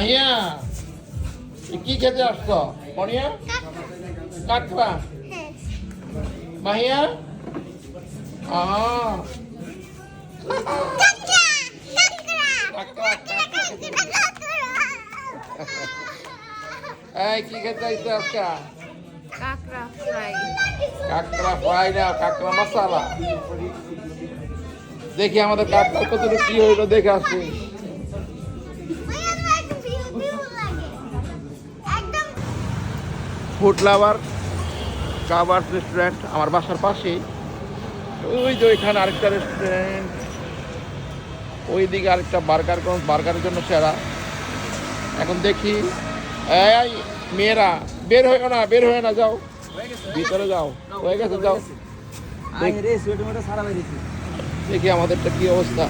মাহিয়া এ কি খেতে আসছো? মনিয়া? কাকড়া? হ্যাঁ মাহিয়া আহা কাকড়া কাকড়া কাকড়া কাকড়া এই কি খেতে আইছো আজকে? কাঁকড়া ফ্রাই। কাকড়া ফ্রাই না কাকড়া মশালা? দেখি আমাদের কাকড়া কত কি হইল দেখে আসি। ফুড লাভার কাবার রেস্টুরেন্ট আমার বাসার পাশেই। ওই যে ওইখানে আরেকটা রেস্টুরেন্ট ওই ওইদিকে আরেকটা বার্গার বার্গারের জন্য সেরা। এখন দেখি এই মেয়েরা বের হয়ে না বের হয়ে না যাও। ভিতরে যাও হয়ে গেছে যাও। দেখি আমাদেরটা কি অবস্থা।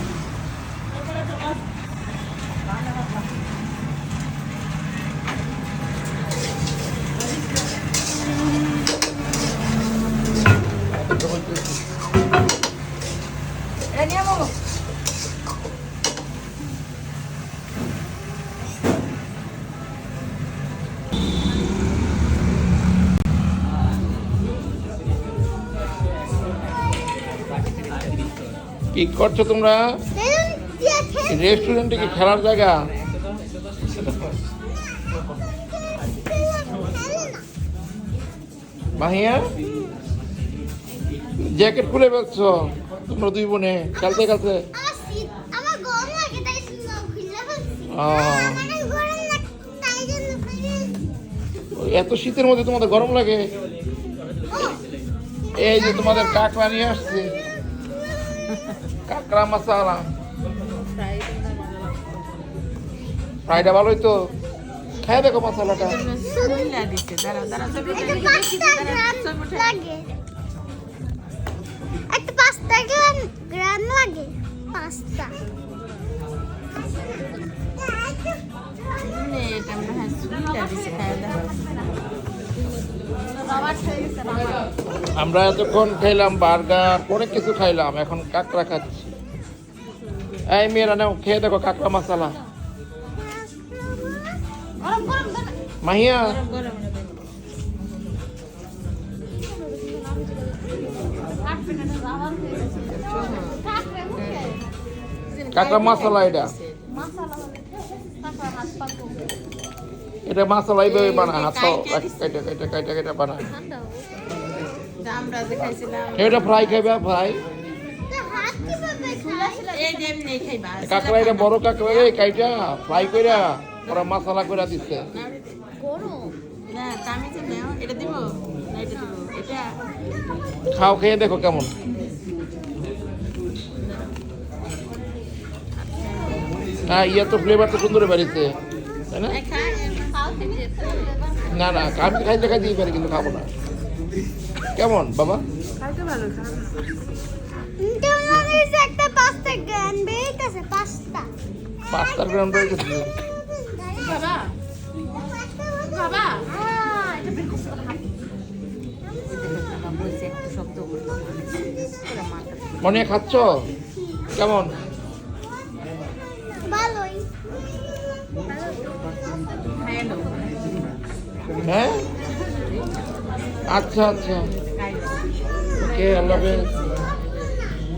কি করছ তোমরা? রেস্টুরেন্টে কি খেলার জায়গা? মাহিয়া জ্যাকেট খুলে ফেলছো? তোমরা দুই বোনে, খেলতে খেলতে। এত শীতের মধ্যে তোমাদের গরম লাগে? এই যে তোমাদের কাঁকড়া নিয়ে আসছে। কাঁকড়া মশালা। ফ্রাই ফ্রাইটা ভালোই তো। খাই দেখো মশলাটা। সুন্দর আমরা এতক্ষণ খাইলাম বার্গার, অনেক কিছু খাইলাম, এখন কাঁকড়া খাচ্ছি। এই মেয়েরা নাও, খেয়ে দেখো কাঁকড়া মশালা। মাহিয়া। কাঁকড়া মশলা এটা। এটা মশলা এইভাবে বানায় হাত কাইটা কাইটা কাইটা কাইটা বানায়। এটা ফ্রাই খাইবা ফ্রাই? কাঁকড়া এটা বড় কাঁকড়া রে কাইটা ফ্রাই কইরা ওরা মশলা কইরা দিচ্ছে খাও খেয়ে দেখো কেমন। হ্যাঁ ইয়ে তো ফ্লেভার তো সুন্দর বাড়িতে তাই না? খাই না না আমি খাইতে খাইতেই পারি কিন্তু খাব না। কেমন বাবা? খাইতে ভালো পাঁচটা গ্রাম বেরিয়েছে পাঁচটা পাঁচটার গ্রাম রয়ে গেছে বাবা। বাবা। মনে খাচ্ছ? কেমন? হ্যাঁ আচ্ছা আচ্ছা ওকে আল্লাহ হাফেজ